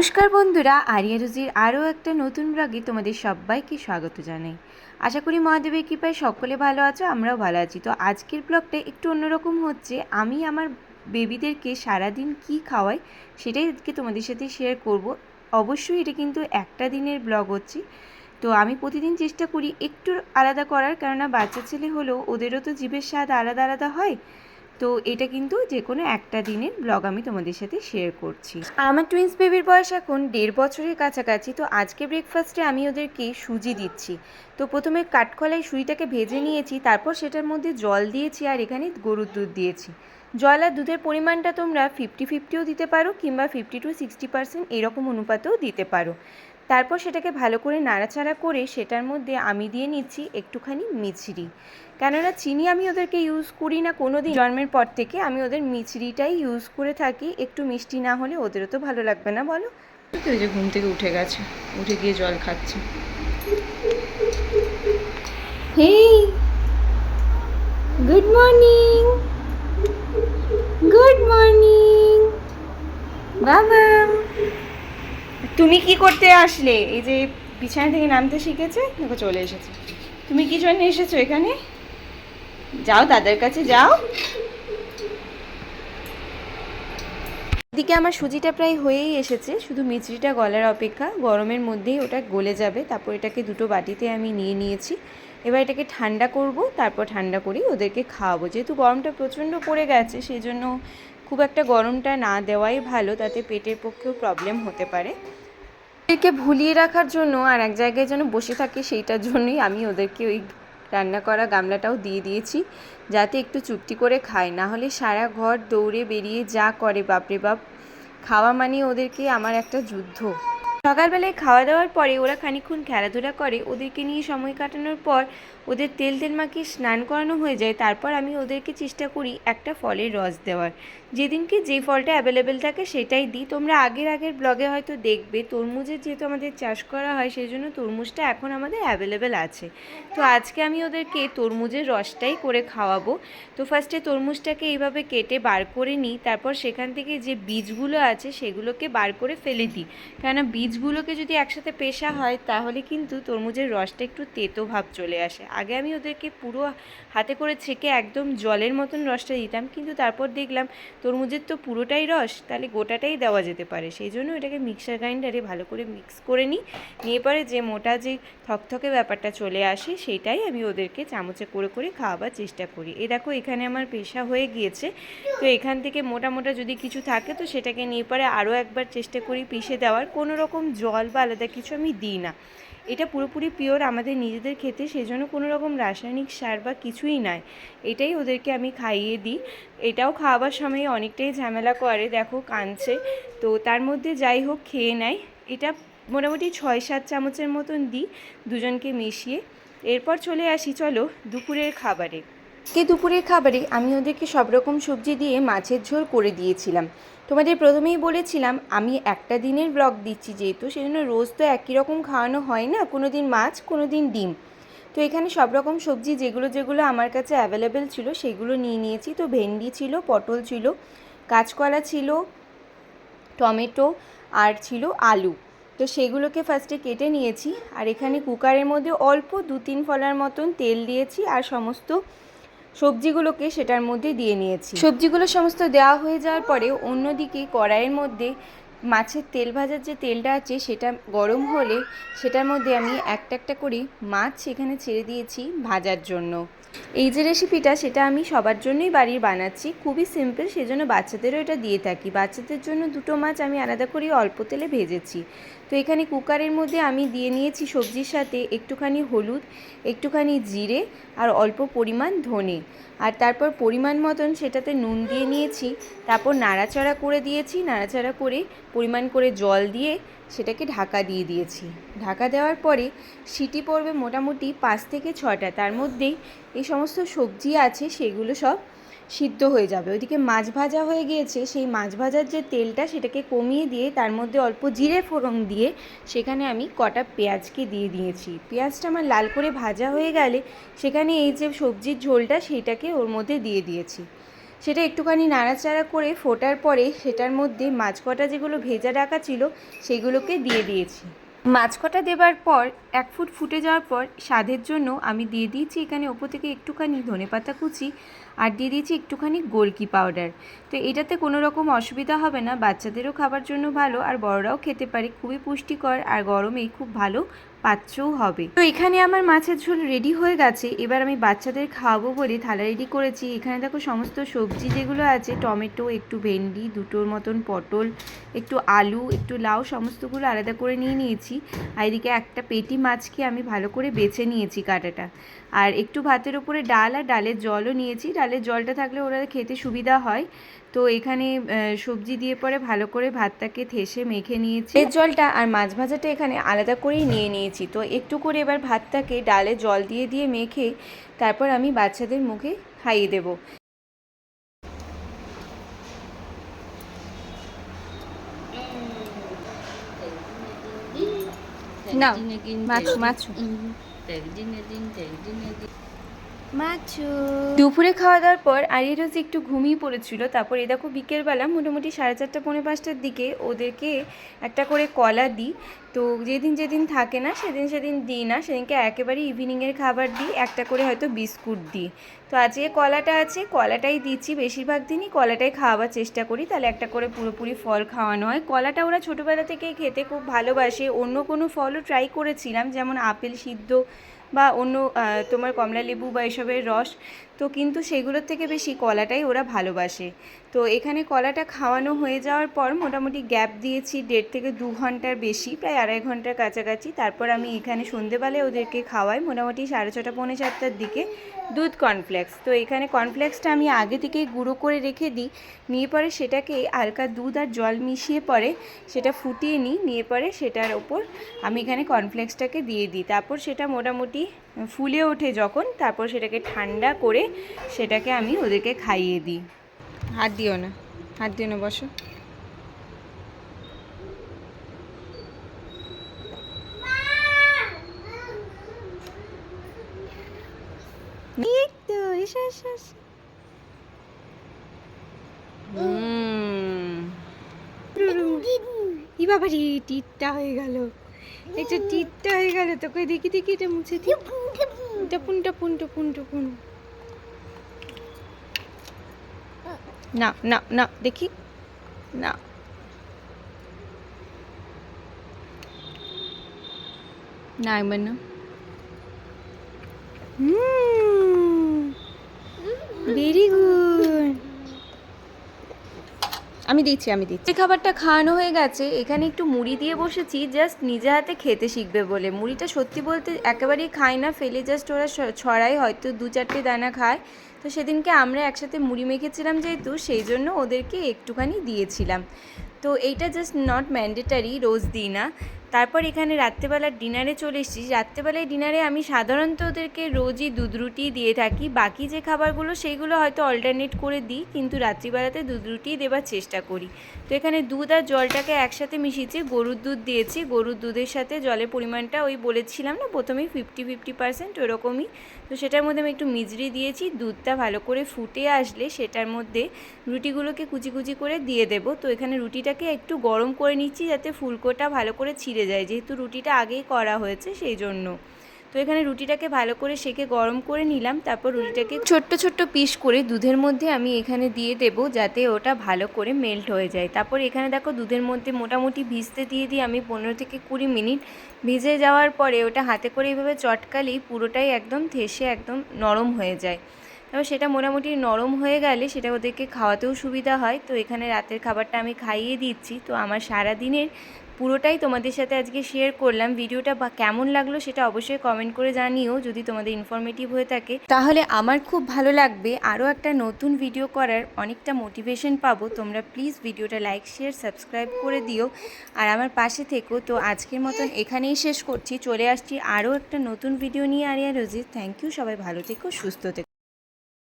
নমস্কার বন্ধুরা, আরিয়া রুজির আরও একটা নতুন ব্লগে তোমাদের সবাইকে স্বাগত জানাই। আশা করি মহাদেবের কৃপায় সকলে ভালো আছো, আমরাও ভালো আছি। তো আজকের ব্লগটা একটু অন্যরকম হচ্ছে। আমি আমার বেবিদেরকে সারাদিন কি খাওয়াই সেটাই আজকে তোমাদের সাথে শেয়ার করব। অবশ্যই এটা কিন্তু একটা দিনের ব্লগ হচ্ছে। তো আমি প্রতিদিন চেষ্টা করি একটু আলাদা করার, কেননা বাচ্চা ছেলে হলেও ওদেরও তো জীবের স্বাদ আলাদা আলাদা হয়। তো এটা কিন্তু যে কোনো একটা দিনের ব্লগ আমি তোমাদের সাথে শেয়ার করছি। আমার টুইন্স বেবির বয়স এখন দেড় বছরের কাছাকাছি, তো আজকে ব্রেকফাস্টে আমি ওদেরকে সুজি দিচ্ছি। তো প্রথমে কাঠকলায় সুজিটাকে ভেজে নিয়েছি, তারপর সেটার মধ্যে জল দিয়েছি আর এখানে গরুর দুধ দিয়েছি। জল আর দুধের পরিমাণটা তোমরা ফিফটি ফিফটিও দিতে পারো কিংবা ফিফটি টু সিক্সটি পার্সেন্ট এরকম অনুপাতেও দিতে পারো। তারপর সেটাকে ভালো করে নাড়াচাড়া করে সেটার মধ্যে আমি দিয়ে নিচ্ছি একটুখানি মিছরি। কেননা চিনি আমি ওদেরকে ইউজ করি না কোনো দিন জন্মের পর থেকে আমি ওদের মিছরিটাই ইউজ করে থাকি। একটু মিষ্টি না হলে ওদেরও তো ভালো লাগবে না বলো? তো ওই যে ঘুম থেকে উঠে গেছে উঠে গিয়ে জল খাচ্ছে। Hey good morning good morning বাবা। তুমি কি করতে আসলে? এই যে বিছানা থেকে নামতে শিখেছে, দেখো চলে এসেছে। তুমি কি জন্য এসেছ এখানে? যাও তাদের কাছে যাও। এদিকে আমার সুজিটা প্রায় হয়েই এসেছে, শুধু মিচড়িটা গলার অপেক্ষা। গরমের মধ্যেই ওটা গলে যাবে, তারপর এটাকে দুটো বাটিতে আমি নিয়ে নিয়েছি। এবার এটাকে ঠান্ডা করব, তারপর ঠান্ডা করি ওদেরকে খাওয়াবো। যেহেতু গরমটা প্রচণ্ড পড়ে গেছে সেই জন্য খুব একটা গরমটা না দেওয়াই ভালো, তাতে পেটের পক্ষেও প্রবলেম হতে পারে। ওদেরকে ভুলিয়ে রাখার জন্য আর এক জায়গায় যেন বসে থাকে সেইটার জন্যই আমি ওদেরকে ওই রান্না করা গামলাটাও দিয়ে দিয়েছি, যাতে একটু চুপটি করে খায়। না হলে সারা ঘর দৌড়ে বেরিয়ে যা করে, বাপরে বাপ। খাওয়া মানে ওদেরকে আমার একটা যুদ্ধ। সকালবেলায় খাওয়া দাওয়ার পরে ওরা খানিক্ষণ খেলাধুলা করে, ওদেরকে নিয়ে সময় কাটানোর পর ওদের তেল তেল মাখিয়ে স্নান করানো হয়ে যায়। তারপর আমি ওদেরকে চেষ্টা করি একটা ফলের রস দেওয়ার। যেদিনকে যে ফলটা অ্যাভেলেবেল থাকে সেটাই দিই। তোমরা আগের আগের ব্লগে হয়তো দেখবে, তরমুজের যেহেতু আমাদের চাষ করা হয় সেই জন্য তরমুজটা এখন আমাদের অ্যাভেলেবেল আছে। তো আজকে আমি ওদেরকে তরমুজের রসটাই করে খাওয়াবো। তো ফার্স্টে তরমুজটাকে এইভাবে কেটে বার করে নিই। তারপর সেখান থেকে যে বীজগুলো আছে সেগুলোকে বার করে ফেলে দিই। কেননা বীজগুলোকে যদি একসাথে পেশা হয়, তাহলে কিন্তু তরমুজের রসটা একটু তেতো ভাব চলে আসে। আগে আমি ওদেরকে পুরো হাতে করে ছেঁকে একদম জলের মতন রসটা দিতাম, কিন্তু তারপর দেখলাম তরমুজের তো পুরোটাই রস, তাহলে গোটাটাই দেওয়া যেতে পারে। সেই জন্য এটাকে মিক্সার গ্রাইন্ডারে ভালো করে মিক্স করে নিই। নিয়ে পরে যে মোটা যে থকথকে ব্যাপারটা চলে আসে সেইটাই আমি ওদেরকে চামচে করে করে খাওয়াবার চেষ্টা করি। এ দেখো, এখানে আমার পেশা হয়ে গিয়েছে। তো এখান থেকে মোটা মোটা যদি কিছু থাকে, তো সেটাকে নিয়ে পরে আরও একবার চেষ্টা করি পিষে দেওয়ার। কোনো রকম জল বা আলাদা কিছু আমি দিই না। এটা পুরোপুরি পিওর আমাদের নিজেদের খেতে, সেজন্য কোনো রকম রাসায়নিক সার বা কিছুই নাই। এটাই ওদেরকে আমি খাইয়ে দিই। এটাও খাওয়াবার সময় অনেকটাই ঝামেলা করে, দেখো কাঁদছে। তো তার মধ্যে যাই হোক, খেয়ে নেয়। এটা মোটামুটি ছয় সাত চামচের মতন দিই দুজনকে মিশিয়ে। এরপর চলে আসি, চলো দুপুরের খাবারে। কে দুপুরের খাবারে আমি ওদেরকে সব রকম সবজি দিয়ে মাছের ঝোল করে দিয়েছিলাম। তোমাদের প্রথমেই বলেছিলাম, আমি একটা দিনের ব্লগ দিচ্ছি যেহেতু, সেজন্য রোজ তো একই রকম খাওয়ানো হয় না কোনো দিন মাছ কোনো দিন ডিম। তো এখানে সব রকম সবজি যেগুলো যেগুলো আমার কাছে অ্যাভেলেবেল ছিল, সেগুলো নিয়ে নিয়েছি। তো ভেন্ডি ছিল, পটল ছিল, কাঁচকলা ছিল, টমেটো, আর ছিল আলু। তো সেগুলোকে ফার্স্টে কেটে নিয়েছি, আর এখানে কুকারের মধ্যে অল্প দু তিন ফলার মতন তেল দিয়েছি, আর সমস্ত সবজিগুলোকে সেটার মধ্যে দিয়ে নিয়েছি। সবজিগুলো সমস্ত দেওয়া হয়ে যাওয়ার পরে অন্যদিকে কড়াইয়ের মধ্যে মাছের তেল ভাজার যে তেলটা আছে সেটা গরম হলে সেটার মধ্যে আমি একটা একটা করে মাছ সেখানে ছেড়ে দিয়েছি ভাজার জন্য। এই যে রেসিপিটা সেটা আমি সবার জন্যই বাড়ির বানাচ্ছি। খুবই সিম্পল সেজন্য বাচ্চাদেরও এটা দিয়ে থাকি। বাচ্চাদের জন্য দুটো মাছ আমি আলাদা করে অল্প তেলে ভেজেছি। তো এখানে কুকারের মধ্যে আমি দিয়ে নিয়েছি সবজির সাথে একটুখানি হলুদ, একটুখানি জিরে আর অল্প পরিমাণ ধনে। আর তারপর পরিমাণ মতন সেটাতে নুন দিয়ে নিয়েছি, তারপর নাড়াচাড়া করে দিয়েছি। নাড়াচাড়া করে পরিমাণ করে জল দিয়ে সেটাকে ঢাকা দিয়ে দিয়েছি। ঢাকা দেওয়ার পরে সিটি পড়বে মোটামুটি পাঁচ থেকে ছটা তার মধ্যেই এই সমস্ত সবজি আছে, সেগুলো সব সিদ্ধ হয়ে যাবে। ওইদিকে মাছ ভাজা হয়ে গিয়েছে। সেই মাছ ভাজার যে তেলটা, সেটাকে কমিয়ে দিয়ে তার মধ্যে অল্প জিরে ফোড়ন দিয়ে সেখানে আমি কটা পেঁয়াজকে দিয়ে দিয়েছি। পেঁয়াজটা আমার লাল করে ভাজা হয়ে গেলে সেখানে এই যে সবজির ঝোলটা সেইটাকে ওর মধ্যে দিয়ে দিয়েছি। সেটা একটুখানি নাড়াচাড়া করে ফোটার পরে সেটার মধ্যে মাছ কটা যেগুলো ভেজা রাখা ছিল, সেগুলোকে দিয়ে দিয়েছি। মাছ কটা দেবার পর, এক ফুট ফুটে যাওয়ার পর স্বাদের জন্য আমি দিয়ে দিয়েছি এখানে ওপর থেকে একটুখানি ধনেপাতা কুচি আর দিয়ে দিয়েছি একটুখানি গোলকি পাউডার। তো এটাতে কোনো রকম অসুবিধা হবে না, বাচ্চাদেরও খাবার জন্য ভালো আর বড়রাও খেতে পারে, খুবই পুষ্টিকর আর গরমেই খুব ভালো পাত্রও হবে। তো এখানে আমার মাছের ঝোল রেডি হয়ে গেছে। এবার আমি বাচ্চাদের খাওয়াবো বলে থালা রেডি করেছি। এখানে দেখো সমস্ত সবজি যেগুলো আছে, টমেটো, একটু ভেন্ডি, দুটোর মতন পটল, একটু আলু, একটু লাউ, সমস্তগুলো আলাদা করে নিয়ে নিয়েছি। আর এদিকে একটা পেটি মাছকে আমি ভালো করে বেছে নিয়েছি কাটাটা। আর একটু ভাতের উপরে ডাল আর ডালের জলও নিয়েছি। ডালের জলটা থাকলে ওরা খেতে সুবিধা হয়। তো এখানে সবজি দিয়ে পরে ভালো করে ভাতটাকে থেসে মেখে নিয়েছি। এর জলটা আর মাছ ভাজাটা এখানে আলাদা করেই নিয়ে নিয়েছি। তো একটু করে এবার ভাতটাকে ডালে জল দিয়ে দিয়ে মেখে তারপর আমি বাচ্চাদের মুখে খাইয়ে দেব। নাও, মাছু, মাছু। মাছু দুপুরে খাওয়া দাওয়ার পর আরিয়া রোজ একটু ঘুমিয়ে পড়েছিল। তারপর এ দেখো বিকেলবেলা মোটামুটি সাড়ে চারটা, পৌনে পাঁচটার দিকে ওদেরকে একটা করে কলা দিই। তো যেদিন যেদিন থাকে না, সেদিন সেদিন দিই না। সেদিনকে একেবারে ইভিনিংয়ের খাবার দিই, একটা করে হয়তো বিস্কুট দিই। তো আজকে কলাটা আছে, কলাটাই দিচ্ছি। বেশিরভাগ দিনই কলাটাই খাওয়াবার চেষ্টা করি। তাহলে একটা করে পুরোপুরি ফল খাওয়ানো হয়। কলাটা ওরা ছোটোবেলা থেকেই খেতে খুব ভালোবাসে। অন্য কোনো ফলও ট্রাই করেছিলাম, যেমন আপেল সিদ্ধ বা অন্য তোমার কমলা লেবু বা এসবের রস তো কিন্তু সেগুলোর থেকে বেশি কলাটাই ওরা ভালোবাসে। তো এখানে কলাটা খাওয়ানো হয়ে যাওয়ার পর মোটামুটি গ্যাপ দিয়েছি দেড় থেকে দু ঘণ্টার বেশি, প্রায় আড়াই ঘণ্টার কাছাকাছি। তারপর আমি এখানে সন্ধেবেলায় ওদেরকে খাওয়াই মোটামুটি সাড়ে ছটা, পৌনে চারটার দিকে দুধ কর্নফ্লেক্স তো এখানে কর্নফ্লেক্সটা আমি আগে থেকেই গুঁড়ো করে রেখে দিই। নিয়ে পরে সেটাকে হালকা দুধ আর জল মিশিয়ে পরে সেটা ফুটিয়ে নিই। নিয়ে পরে সেটার ওপর আমি এখানে কর্নফ্লেক্সটাকে দিয়ে দিই। তারপর সেটা মোটামুটি ফুলে ওঠে যখন তারপর সেটাকে ঠান্ডা করে সেটাকে আমি ওদেরকে খাইয়ে দিই। হাত দিও না হাত দিও না বসো। ই বাবা টিটটা হয়ে গেল। একটা টিটটা হয়ে গেল তোকে দেখি দেখি এটা মুছে দি টপুন টপুন টপুন টপুন। না না না দেখি। না। না একবার না। ভেরি গুড আমি দিচ্ছি আমি দিচ্ছি। খাবারটা খাওয়ানো হয়ে গেছে, এখানে একটু মুড়ি দিয়ে বসেছি জাস্ট নিজে হাতে খেতে শিখবে বলে। মুড়িটা সত্যি বলতে একেবারেই খায় না, ফেলে জাস্ট ওরা ছড়াই হয়তো দু চারটে দানা খায়। তো সেদিনকে আমরা একসাথে মুড়ি মেখেছিলাম যেহেতু, সেই জন্য ওদেরকে একটুখানি দিয়েছিলাম। তো এইটা জাস্ট নট ম্যান্ডেটারি রোজ দিই না। তারপর এখানে রাত্রেবেলার ডিনারে চলে এসেছি। রাত্রেবেলায় ডিনারে আমি সাধারণত ওদেরকে রোজই দুধ রুটি দিয়ে থাকি। বাকি যে খাবারগুলো সেইগুলো হয়তো অল্টারনেট করে দিই, কিন্তু রাত্রিবেলাতে দুধ রুটি দেবার চেষ্টা করি। তো এখানে দুধ আর জলটাকে একসাথে মিশিয়েছি, গরুর দুধ দিয়েছি। গরুর দুধের সাথে জলের পরিমাণটা ওই বলেছিলাম না, প্রথমেই ফিফটি ফিফটি পার্সেন্ট ওরকমই। তো সেটার মধ্যে আমি একটু মিজরি দিয়েছি, দুধটা ভালো করে ফুটে আসলে সেটার মধ্যে রুটিগুলোকে কুচি কুচি করে দিয়ে দেব। তো এখানে রুটিটাকে একটু গরম করে নিচ্ছি, যাতে ফুলকোটা ভালো করে ছিঁড়ে যায়, যেহেতু রুটিটা আগেই করা হয়েছে সেই জন্য। তো এখানে রুটিটাকে ভালো করে সেকে গরম করে নিলাম, তারপর রুটিটাকে ছোট্ট ছোট্ট পিস করে দুধের মধ্যে আমি এখানে দিয়ে দেব, যাতে ওটা ভালো করে মেল্ট হয়ে যায়। তারপর এখানে দেখো দুধের মধ্যে মোটামুটি ভিজতে দিয়ে দিই আমি পনেরো থেকে কুড়ি মিনিট। ভিজে যাওয়ার পরে ওটা হাতে করে এইভাবে চটকালেই পুরোটাই একদম থেসে একদম নরম হয়ে যায়। তারপর সেটা মোটামুটি নরম হয়ে গেলে সেটা ওদেরকে খাওয়াতেও সুবিধা হয়। তো এখানে রাতের খাবারটা আমি খাইয়ে দিচ্ছি। তো আমার সারা দিনের পুরোটাই তোমাদের সাথে আজকে শেয়ার করলাম। ভিডিওটা বা কেমন লাগল সেটা অবশ্যই কমেন্ট করে জানিও যদি তোমাদের ইনফরমেটিভ হয়ে থাকে। তাহলে আমার খুব ভালো লাগবে আরও একটা নতুন ভিডিও করার অনেকটা মোটিভেশন পাবো। তোমরা প্লিজ ভিডিওটা লাইক শেয়ার সাবস্ক্রাইব করে দিও। আর আমার পাশে থেকো। তো আজকের মতন এখানেই শেষ করছি। চলে আসছি আরও একটা নতুন ভিডিও নিয়ে আরিয়া রোজি থ্যাংক ইউ সবাই ভালো থেকো, সুস্থ থেকো।